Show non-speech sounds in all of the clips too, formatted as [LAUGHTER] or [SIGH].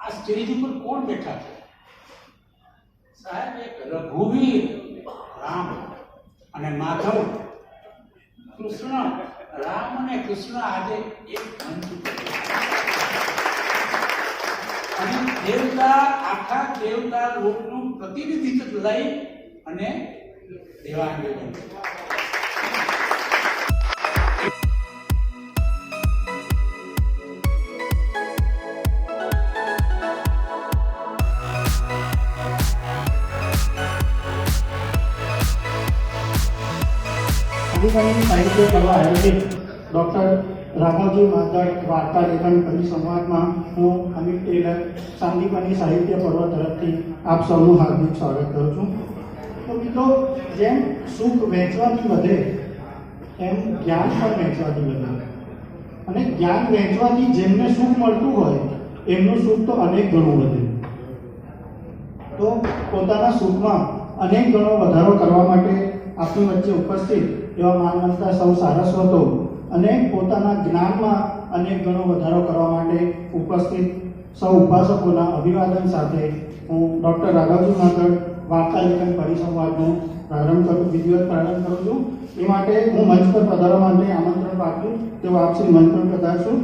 આ સ્ટેજ ઉપર કોણ બેઠા છે? સાહેબ, એક રઘુવીર રામ અને માધવ. કૃષ્ણ, રામ અને કૃષ્ણ આજે એક મંચ. અને દેવતા, આખા દેવતા લોકનું પ્રતિનિધિત્વ લઈ અને દેવાંગે બન્યું. સાહિત્ય કરવા આયોજિત ડૉક્ટર રાઘવજી માધવ વાર્તા લેખન પરિસંવાદમાં હું અમિત ટેલર સાંદીપની સાહિત્ય પર્વ તરફથી આપ સૌનું હાર્દિક સ્વાગત કરું છું તો મિત્રો, જેમ સુખ વહેંચવાથી વધે એમ જ્ઞાન પણ વહેંચવાથી વધે અને જ્ઞાન વહેંચવાથી જેમને સુખ મળતું હોય, એમનું સુખ તો અનેક ગણું વધે તો પોતાના સુખમાં અનેક ગણો વધારો કરવા માટે આપણી વચ્ચે ઉપસ્થિત એવા માનવતા સૌ સારસ્વતો અને પોતાના જ્ઞાનમાં અનેક ગણો વધારો કરવા માટે ઉપસ્થિત સૌ ઉપાસકોના અભિવાદન સાથે હું ડૉક્ટર રાઘવજી માધવ વાર્તા લેખન પરિસંવાદનો પ્રારંભ કરું, વિધિવત પ્રારંભ કરું છું. એ માટે હું મંચ પર પધારવા માટે આમંત્રણ પાઠવું, તેઓ આપ શ્રી મંચ પર પધારશું.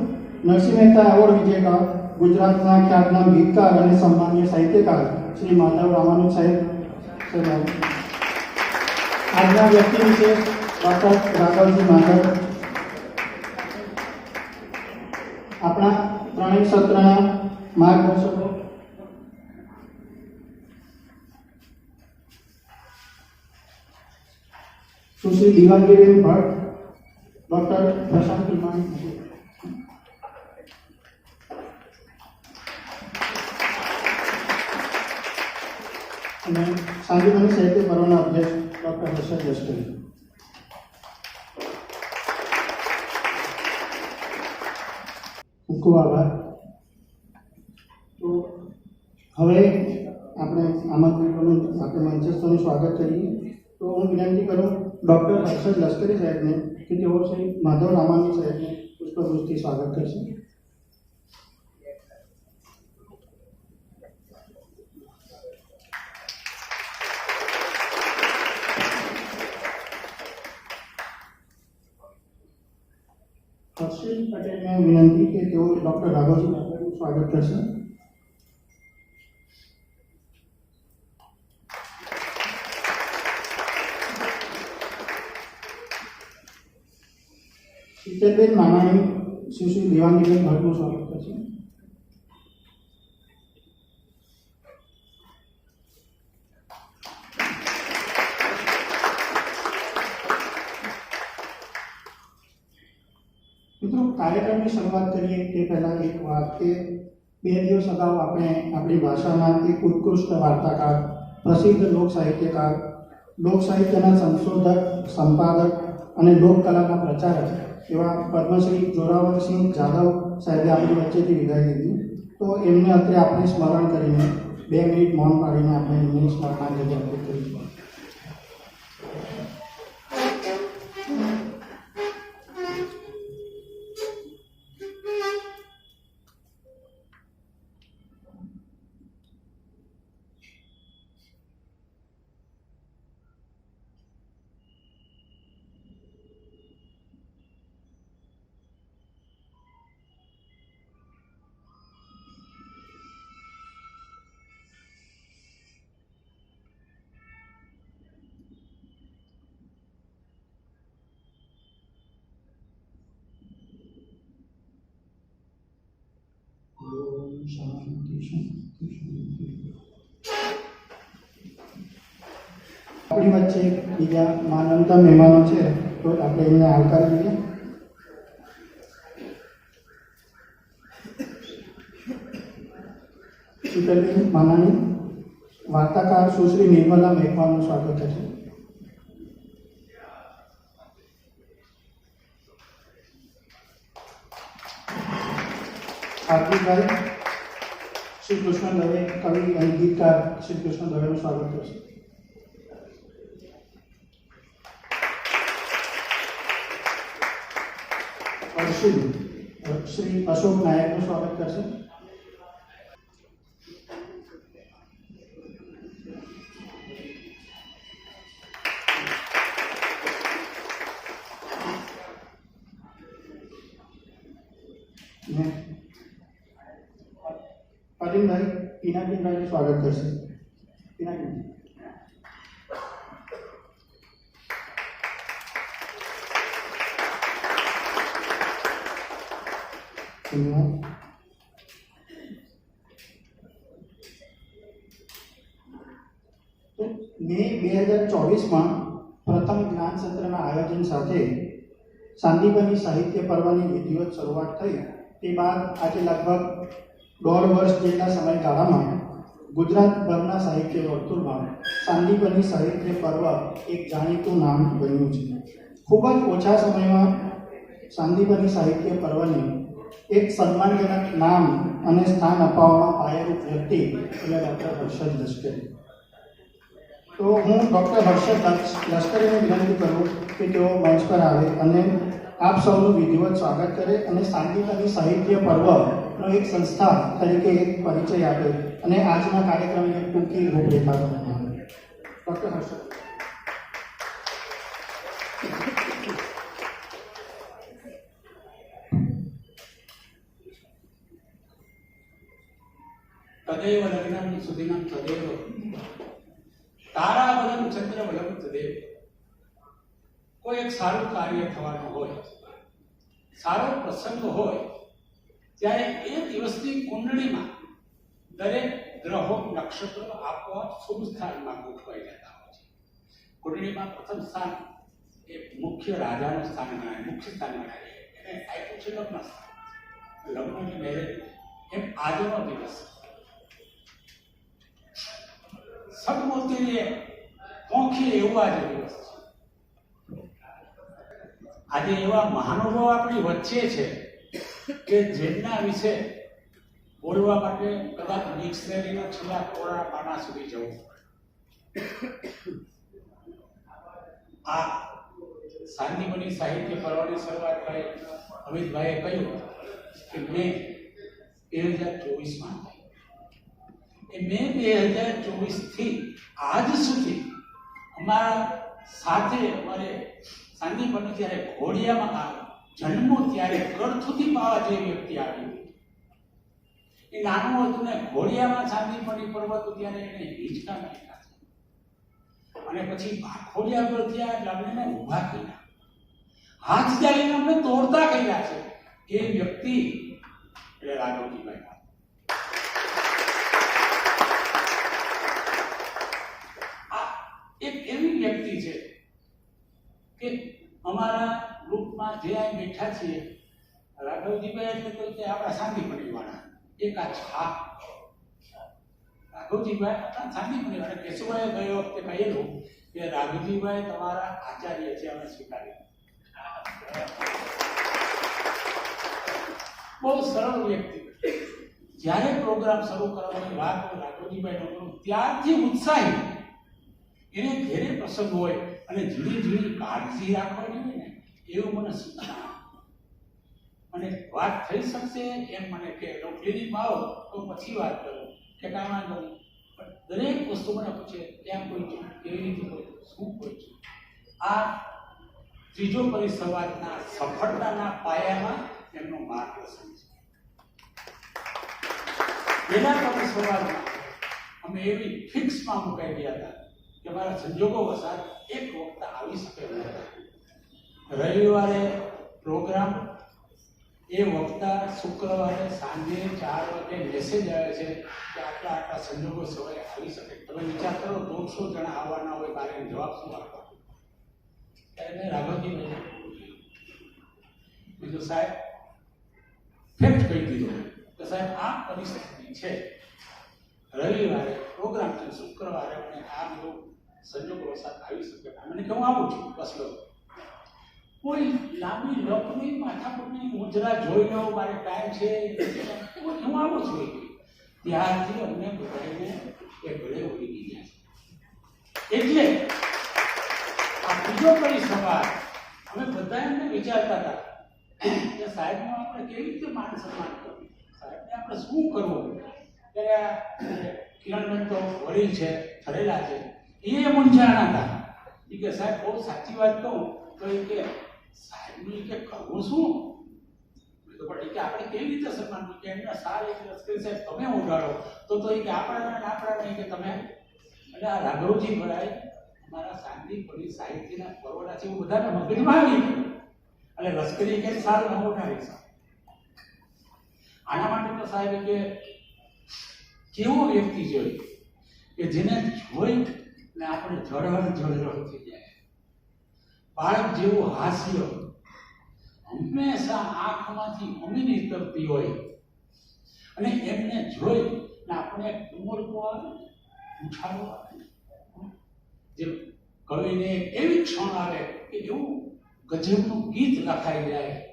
નરસિંહ મહેતા એવોર્ડ વિજેતા ગુજરાતના ખ્યાતનામ ગીતકાર અને સન્માનીય સાહિત્યકાર શ્રી માધવ રામાનુ સાહેબ. આજના વ્યક્તિ વિશે ડૉક્ટર રાઘવજી માધવ આપણા ત્રણેય સત્રના માર્ગદર્શકો. સુશ્રી દિવાંગીબેન ભટ્ટ, ડૉક્ટર પ્રશાંત તિમાણી અને સાંદીપની સાહિત્ય પર્વના અધ્યક્ષ ડૉક્ટર હર્ષદ લશ્કરી આભાર તો હવે આપણે આમંત્રિતોનું આપણે મંચસ્થોનું સ્વાગત કરીએ. તો હું વિનંતી કરું ડૉક્ટર હર્ષદ લશ્કરી સાહેબને કે તેઓ શ્રી માધવ રામાની સાહેબને પુષ્પવૃષ્ટિ સ્વાગત કરશે. પટેલને વિનંતી કે તેઓ ડૉક્ટર રાઘવજી માધવનું સ્વાગત કરશે. શીતલબેન મામાણી સુશ્રી દેવાંગીબેન ભટ્ટનું સ્વાગત કરશે મિત્રો કાર્યક્રમની શરૂઆત કરીએ. તે પહેલાં એક વાત કે બે દિવસ અગાઉ આપણે આપણી ભાષાના એક ઉત્કૃષ્ટ વાર્તાકાર, પ્રસિદ્ધ લોક સાહિત્યકાર, લોક સાહિત્યના સંશોધક, સંપાદક અને લોકકલાના પ્રચારક એવા પદ્મશ્રી જોરાવરસિંહ જાદવ સાહેબે આપણી વચ્ચેથી વિદાય લીધી. તો એમને અત્યારે આપણે સ્મરણ કરીને બે મિનિટ મૌન પાડીને આપણે એમની સ્મરણાંજલિ અર્પિત કરીશું. આપણી વચ્ચે બીજા માનવતા મહેમાનો છે, તો આપણે એમને આવકાર દઈએ શીતલબેન માનાની વાર્તાકાર સુશ્રી નિર્મલા મેઘવાનું સ્વાગત છે. શ્રી કૃષ્ણ દવે કવિ અને ગીતકાર શ્રી કૃષ્ણ દવેનું સ્વાગત કરશે શ્રી અશોક નાયકનું સ્વાગત કરશે. પિનાકીનભાઈનું સ્વાગત કરશે. પિનાકીન. મે બે હજાર ચોવીસમાં પ્રથમ જ્ઞાન સત્રના આયોજન સાથે સાંદીપની સાહિત્ય પર્વની વિધિવત શરૂઆત થઈ. તે બાદ આજે લગભગ દોઢ વર્ષ જેટલા સમયગાળામાં ગુજરાતભરના સાહિત્ય વર્તુળમાં સાંદીપની સાહિત્ય પર્વ એક જાણીતું નામ બન્યું છે. ખૂબ જ ઓછા સમયમાં સાંદીપની સાહિત્ય પર્વને એક સન્માનજનક નામ અને સ્થાન અપાવવામાં પાયારૂપ વ્યક્તિ એટલે ડૉક્ટર હર્ષદ લશ્કરી. તો હું ડૉક્ટર હર્ષદ લશ- લશ્કરીને વિનંતી કરું કે તેઓ મંચ પર આવે અને આપ સૌનું વિધિવત સ્વાગત કરે અને સાંદીપની સાહિત્ય પર્વનો એક સંસ્થા તરીકે એક પરિચય આપે અને આજના કાર્યક્રમને ટૂંકી રૂપરેખા બનાવે ડૉક્ટર હર્ષદ. તદેવ લગ્નમ સુદિનમ તદેવ. તારાબલમ ચંદ્રબલમ તદેવ. કોઈ એક સારું કાર્ય થવાનું હોય, સારો પ્રસંગ હોય ત્યારે એ દિવસની કુંડળીમાં દરેક ગ્રહો નક્ષત્રો આપોઆપ શુભ સ્થાનમાં ગોઠવાઈ જતા હોય છે. કુંડળીમાં પ્રથમ સ્થાન એ મુખ્ય રાજાનું સ્થાન ગણાય, મુખ્ય સ્થાન ગણાય. એને આપ્યું છે લગ્ન સ્થાન લગ્નની મેરેજ એમ આજનો દિવસ. સદમૂર્તિને પોખી એવું આજે દિવસ છે. આજે એવા મહાનુભાવ આપણી વચ્ચે છે. કે જેમના વિશે બોલવા માટે કદાચ ડિક્શનરીના છેલ્લા કોરા પાના સુધી જવું આ શાંતિમની સાહિત્ય પર્વની શરૂઆત કરી અમિતભાઈએ કહ્યું કે મેં બે હજાર ચોવીસમાં એ મે બે હજાર ચોવીસથી આજ સુધી અમારા સાથે અમારે સાંદીપની જ્યારે ઘોડિયામાં આવ્યો જન્મો ત્યારે કળથુથી પાવા જે વ્યક્તિ આવી એ નાનું હતું ને, ઘોડિયામાં સાંદીપની પર્વત ત્યારે એને હિંચકા નાખ્યા અને પછી ખોડિયા પર થયા એટલે અમને એને ઊભા કર્યા. હાથ ચાલીને અમને તોડતા કર્યા છે. એ વ્યક્તિ એટલે રાઘવજીભાઈ આ એક એવી વ્યક્તિ છે કે અમારા ગ્રુપમાં જે આ બેઠા છીએ રાઘવજીભાઈ એટલે તો કે આપણા શાંતિપણી વાળા એક આ છાપ. રાઘવજીભાઈ આપણા શાંતિપણી વાળા કેશુભાઈ ગયો વખતે કહેલું કે રાઘવજીભાઈ તમારા આચાર્ય છે, અમે સ્વીકારી બહુ સરળ વ્યક્તિ. જ્યારે પ્રોગ્રામ શરૂ કરવાની વાત હોય, રાઘવજીભાઈ નો ત્યારથી ઉત્સાહી, એને ઘેરે પ્રસંગ હોય અને ઝીણી ઝીણી કાળજી રાખવાની એવું મને અને વાત થઈ શકશે એમ મને કે ક્લિનિકમાં આવો, તો પછી વાત કરું. કે, કાંઈ વાંધો પણ દરેક વસ્તુ મને પૂછે, કેમ કોઈ છું? કેવી રીતે કોઈ શું કોઈ છું? આ ત્રીજો પરિસંવાદના સફળતાના પાયામાં એમનું માર્ગદર્શન છે. પહેલા પરિસંવાદમાં અમે એવી ફિક્સમાં મુકાઈ ગયા હતા કે મારા સંજોગો વસાત એક વખત આવી શકે હતા રવિવારે પ્રોગ્રામ એ વખતા શુક્રવારે સાંજે ચાર વાગે મેસેજ આવે છે કે આટલા આટલા સંજોગો સવારે આવી શકે. તમે વિચાર કરો, દોઢસો જણા આવવાના હોય મારે જવાબ શું આપવા ત્યારે મેં રાઘવજીને બીજું સાહેબ ફેક્ટ કહી દીધો. કે સાહેબ, આ પરિસ્થિતિ છે. રવિવારે પ્રોગ્રામ છે, શુક્રવારે મને આ બધું સંજોગો વરસાદ આવી શકે. મને કે હું આવું છું, બસ લો કોઈ લાંબી લખની માથાકૂટની મુદ્રા જોઈ લો, મારે ટાઈમ છે? હું આવું છું? ત્યારથી અમને બધાને એ ભલે ઉડી ગયા છે. એટલે આ બીજો પરિસંવાદ અમે બધા એમને વિચારતા હતા કે સાહેબનું આપણે કેવી રીતે માન સન્માન કરવું? સાહેબને આપણે શું કરવું? ત્યારે કિરણબેન તો વડીલ છે થરેલા છે. એ મૂંઝાણા હતા. કે સાહેબ, બહુ સાચી વાત કહું. તો એ કે સાહેબનું કે કરવું શું તો પણ કે આપણે કેવી રીતે સન્માન કર્યું કે એમને સારી રીતે લશ્કરી સાહેબ તમે ઉગાડો. તો તો એ કે આપણા આપણા નહીં કે તમે એટલે આ રાઘવજી ભરાય અમારા શાંતિ પોલીસ સાહિત્યના પરોડા છે એવું બધાને મગજમાં આવી એટલે લશ્કરી કે સારું ન ઉઠાવી આના માટે તો સાહેબ કે કેવો વ્યક્તિ જોઈએ કે જેને જોઈ ને આપણે જળહળ જળહળ થઈ જાય બાળક જેવું હાસ્ય. હંમેશા આંખમાંથી અમીની તરતી હોય. અને એમને જોઈ ને આપણે ઉમળકો ઉઠાડો જે કવિને એવી ક્ષણ આવે કે એવું ગજબનું ગીત લખાઈ જાય.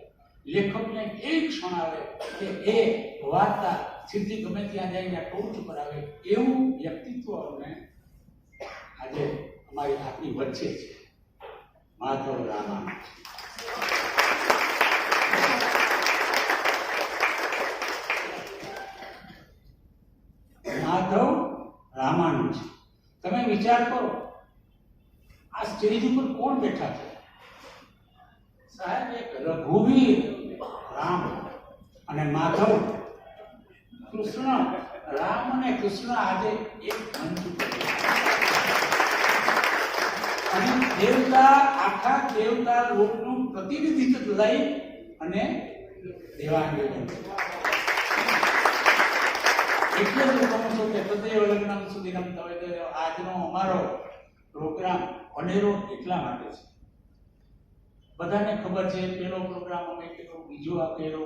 લેખકને એવી ક્ષણ આવે કે એ વાર્તા સીધી ગમે ત્યાં જઈને ટોચ પર આવે. એવું વ્યક્તિત્વ અમને આજે અમારી આપની વચ્ચે છે. માધવ રામા માધવ રામાનું છે. તમે વિચાર કરો, આ સ્ટેજ ઉપર કોણ બેઠા છે? સાહેબ, એક રઘુવીર રામ અને માધવ. કૃષ્ણ, રામ અને કૃષ્ણ આજે એક મંચ ઉપર. અને દેવતા, આખા દેવતા લોકનું પ્રતિનિધિત્વ લઈ અને દેવાંગી એટલે હું કહું છું કે તદૈવ લગ્નમ રમતા હોય તો આજનો અમારો પ્રોગ્રામ અનેરો એટલા માટે છે. બધાને ખબર છે, પેલો પ્રોગ્રામ અમે કર્યો બીજો આપેલો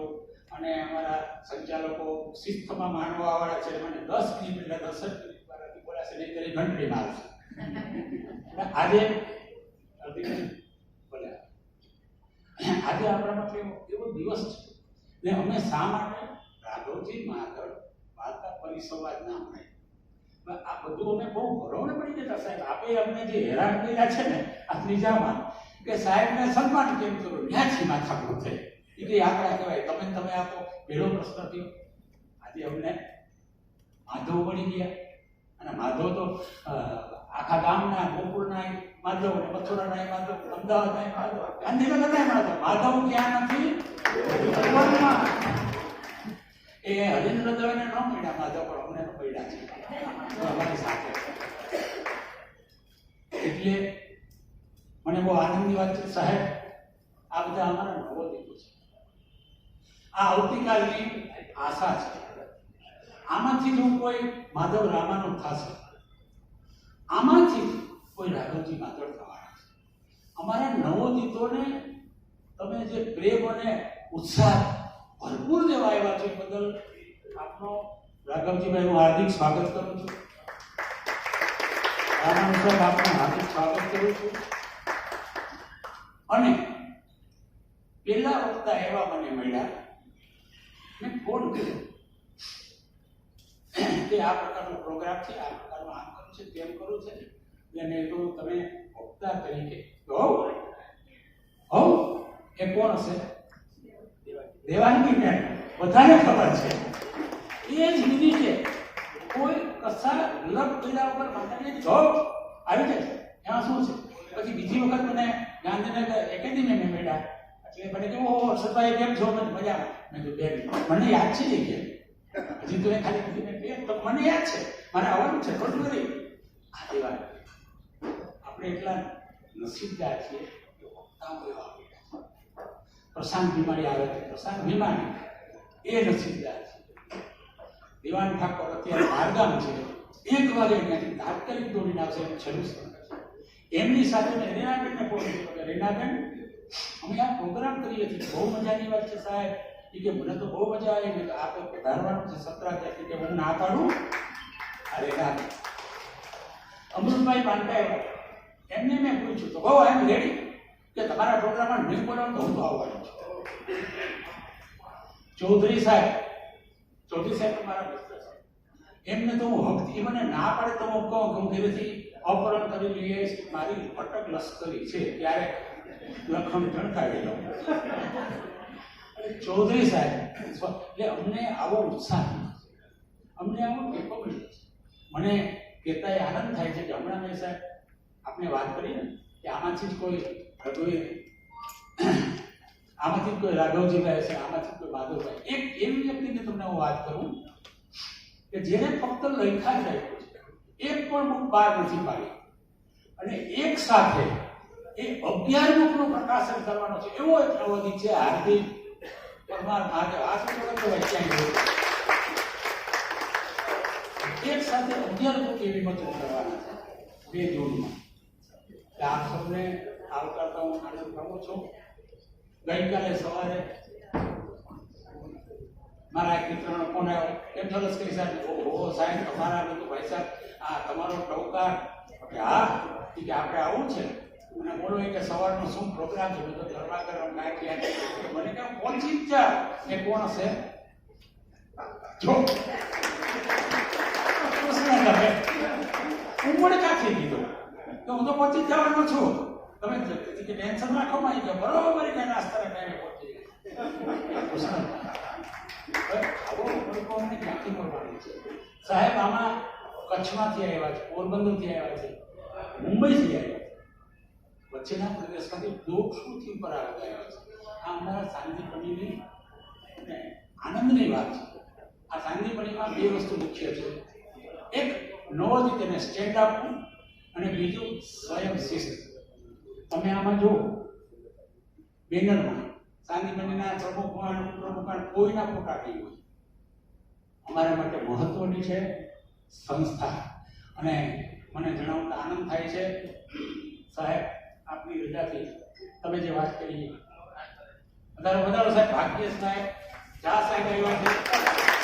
અને અમારા સંચાલકો શિસ્તમાં માનવા વાળા છે મને દસ મિનિટ એટલે દસ જ મિનિટ મારાથી બોલાશે નહીં ઘંટડી મારશે આજે આજે આપણા માટે એવો દિવસ છે. ને અમે શા માટે? રાઘવજી માધવ વાર્તા પરિસંવાદ ના મળે. આ બધું અમે બહુ ગૌરવને પડી જતા સાહેબ. આપે અમને જે હેરાન કર્યા છે ને, આ ત્રીજામાં, કે સાહેબને સન્માન કેમ કરો ન્યાથી માથાકૂટ થઈ. એ કઈ આંકડા કહેવાય તમે તમે આપો પહેલો પ્રશ્ન થયો. આજે અમને માધવ મળી ગયા. અને માધવ તો આખા ગામના ગોકુળના માધવ અને મથુરાના માધવ, અમદાવાદના ય માધવ, ગાંધીનગરના માધવ. માધવ ક્યાં નથી? એ હરીન્દ્ર દવેને ન મળ્યા માધવ, પણ અમને પડ્યા છે. અમારી સાથે. એટલે મને બહુ આનંદની વાત છે. સાહેબ, આ બધા અમારા નવોદિતો છે. આ આવતીકાલની આશા છે. આમાંથી જો કોઈ માધવ રામાનો થશે આમાંથી જ કોઈ રાઘવજી માત્ર થવાના છે. અમારા નવોદિતોને તમે જે પ્રેમ અને ઉત્સાહ ભરપૂર દેવા આવ્યા છે બદલ આપનો રાઘવજીભાઈ હું હાર્દિક સ્વાગત કરું છું. રામાનુ સાહેબ આપનું હાર્દિક સ્વાગત કરું છું. અને પેલા વખતા એવા મને મળ્યા મેં ફોન કર્યો કે આ પ્રકારનો પ્રોગ્રામ છે, આ પ્રકારનું આમ કરું છે તેમ કરું છે અને તો તમે વક્તા તરીકે. તો હો. એ કોણ હશે? દેવાનગી બેન બધાને ખબર છે. એ જ મિનિટે કોઈ કસા લગ કર્યા વગર માતાને જોબ આવી જાય એમાં શું છે? પછી બીજી વખત મને ગાંધીનગર એકેડેમીમાં મેળા એટલે મને કે ઓહો સભાએ કેમ છો મને મજા મેં તો બેન, મને યાદ છે કે. હજી તો એ ખાલી મેં મને યાદ છે. મારે આવવાનું છે. ખોટું કરી આ દેવાન આપણે એટલા નસીબદાર છીએ કે વક્તાઓ એવા મળ્યા પ્રશાંત બીમારી આવે છે. પ્રશાંત બીમારી એ નસીબદાર છે. દિવાન ઠાકોર અત્યારે બહારગામ છે. એક વાગે ત્યાંથી તાત્કાલિક દોડીને આવશે એમ છેલ્લું એમની સાથે મેં રેનાબેનને ફોન કર્યો. રેનાબેન અમે આ પ્રોગ્રામ કરીએ છીએ. બહુ મજાની વાત છે સાહેબ. એ કે મને તો બહુ મજા આવી. મેં તો આપણે પધારવાનું છે સત્રાચાર્ય કે હું ના પાડું? આ રેનાબેન અમૃતભાઈ પાનકાય એમને મેં પૂછ્યું તો બહુ એમ રેડી? કે તમારા પ્રોગ્રામમાં નહીં બોલાવો તો હું તો આવવાનો છું. ચૌધરી સાહેબ ચૌધરી સાહેબ મારા મિત્ર એમને તો હું હકથી મને ના પાડે તો હું કહું કે હું અપહરણ કરી લઈ આવીશ, મારી અટક લશ્કરી છે, ત્યારે લખણ ઝણકાવી લઉં. ચૌધરી સાહેબ એટલે અમને આવો ઉત્સાહ અમને આવો ટેકો મને કહેતા આનંદ થાય છે કે હમણાં મેં સાહેબ આપણે વાત કરી ને કે આમાંથી જ કોઈ રઘુવીર [COUGHS] આમાંથી કોઈ રાઘવજીભાઈ હશે આમાંથી કોઈ માધવભાઈ એક એવી વ્યક્તિની તમને હું વાત કરું કે જેને ફક્ત લખા જ રાખ્યું છે. એક પણ બુક બહાર નથી પાડી. અને એક સાથે એ અગિયાર બુકનું પ્રકાશન કરવાનો છે. એવો એક અવધિ છે, હાર્દિક પરમાર મહાદેવ. આ શું કહેવાય. એક સાથે અગિયાર બુક એવી વિમોચન કરવાના છે? બે જૂનમાં એટલે આપ સૌને આવકારતા હું આનંદ કરું છું. ગઈકાલે સવારે મારા એક મિત્રનો ફોન આવ્યો. કેમ છો લશ્કરી સાહેબ, ઓહો, સાહેબ, તમારા બધું ભાઈ સાહેબ, આ તમારો ટવકાર. કે હા કે આપણે આવું છે. અને બોલો કે સવારનો શું પ્રોગ્રામ છે? બધો ગરબા ગરમ નાખ્યા મને કે પહોંચી જ જા એ કોણ હશે? જો કૃષ્ણ કહે ઉમળ ક્યાંથી કીધું તો હું તો પહોંચી જવાનો છું. તમે કે ટેન્શન રાખો માં કે બરોબર કે નાસ્તાના ટાઈમે પહોંચી સાહેબ, આમાં કચ્છમાંથી આવ્યા છે, પોરબંદરથી આવ્યા છે, મુંબઈથી આવ્યા છે. વચ્ચેના પ્રદેશમાંથી દોઢસોથી ઉપર આવ્યા છે. આ અમારા અને આનંદની વાત છે. આ શાંતિપણીમાં બે વસ્તુ મુખ્ય છે. એક નવો જ તેને સ્ટેન્ડ આપવું અને બીજું સ્વયં શિસ્ત તમે આમાં જુઓ. બેનરમાં શાંતિપણીના પ્રમુખમાં પ્રમુખમાં કોઈના ફોટા નહીં હોય. અમારા માટે મહત્વની છે સંસ્થા. અને મને જણાવતા આનંદ થાય છે. સાહેબ, આપની રજાથી તમે જે વાત કરી, વધારે વધારો સાહેબ, ભાગ્ય સાહેબ, જા સાહેબ, આવ્યા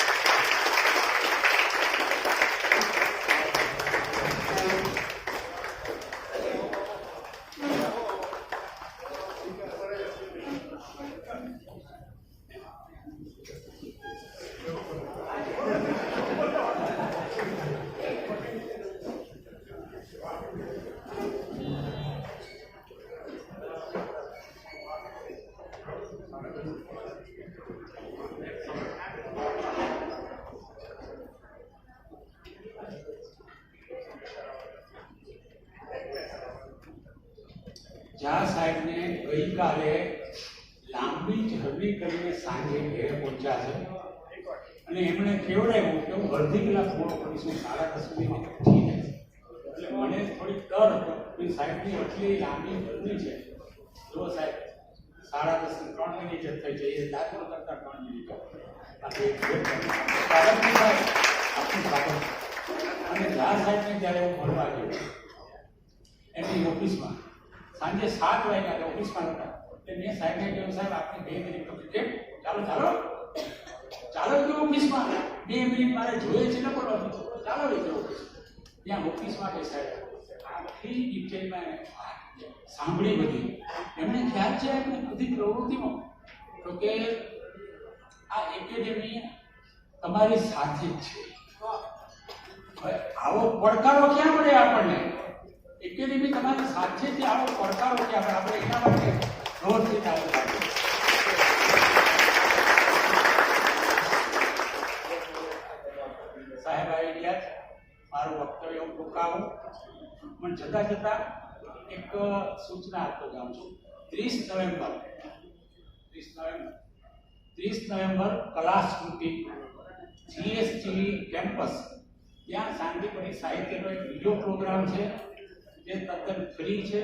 થોડીક ડર હતો. કે સાહેબની આટલી લાંબી જર્ની છે. જો સાહેબ, સાડા દસ ત્રણ મિનિટ જ થઈ છે. એ કરતા ત્રણ સ્વાગત અને ઝા સાહેબને જ્યારે હું મળવા ગયો, એમની ઓફિસમાં, સાંજે સાત વાગ્યા ઓફિસમાં હતા. એટલે મેં સાહેબને કહ્યું, સાહેબ આપણે બે મિનિટ કેમ ચાલો ચાલો. ચાલો કે ઓફિસમાં. બે મિનિટ મારે જોઈએ છે ને પણ ઓફિસ ચાલો એ ઓફિસ ત્યાં ઓફિસમાં માટે સાહેબ આખી ડિટેલમાં એને વાત સાંભળી બધી એમણે ખ્યાલ છે એમને બધી પ્રવૃત્તિમાં તો કે આ એકેડેમી તમારી સાથે જ છે હવે આવો પડકારો ક્યાં મળે આપણને એકેડેમી તમારી સાથે જ આવો પડકારો ક્યાં મળે આપણે એના માટે રોજથી ચાલુ રાખીએ સાહેબ આવી ગયા છે. મારું વક્તવ્ય હું ટૂંકાવું પણ જતા જતા એક સૂચના આપતો જાઉં છું. ત્રીસ નવેમ્બર. ત્રીસ નવેમ્બર. ત્રીસ નવેમ્બર કલા સ્મૃતિ જીએસટી કેમ્પસ. ત્યાં શાંતિપણી સાહિત્યનો એક વીડિયો પ્રોગ્રામ છે, જે તદ્દન ફ્રી છે.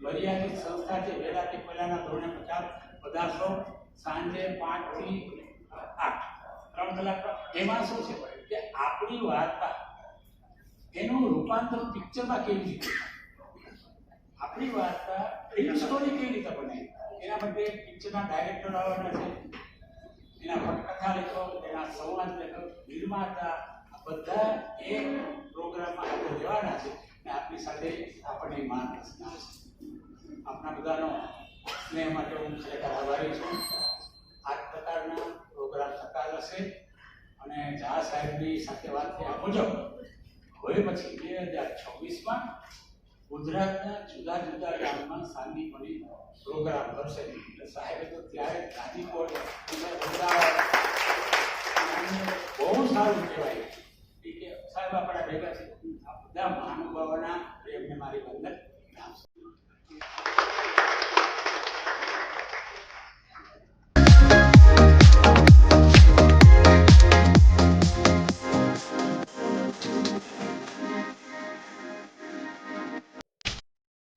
મર્યાદિત સંસ્થા છે વેલાથી પહેલાના ધોરણે પચાસ પધારશો સાંજે પાંચથી આઠ. ત્રણ કલાક એમાં શું છે? કે આપણી વાર્તા એનું રૂપાંતર પિક્ચરમાં કેવી રીતે? આપણી વાર્તા ફિલ્મ સ્ટોરી કેવી રીતે બને? એના માટે પિક્ચરના ડાયરેક્ટર આવવાના છે. એના પટકથા લેખકો એના સંવાદ લેખક નિર્માતા, આ બધા એ પ્રોગ્રામમાં હાજર રહેવાના છે અને આપની સાથે આપણને માર્ગદર્શન આવશે આપના બધાનો સ્નેહ માટે હું ખરેખર આભારી છું. આ જ પ્રકારના પ્રોગ્રામ થતા હશે અને ઝા સાહેબની સાથે વાત થયા મુજબ હવે પછી બે હજાર છવ્વીસમાં ગુજરાતના જુદા જુદા ગામમાં સાંદીપણી પ્રોગ્રામ કરશે. એટલે સાહેબે, તો ત્યારે ગાંધીકોટ બહુ સારું કહેવાય. કે સાહેબ, આપણા ભેગા છે આ બધા મહાનુભાવોના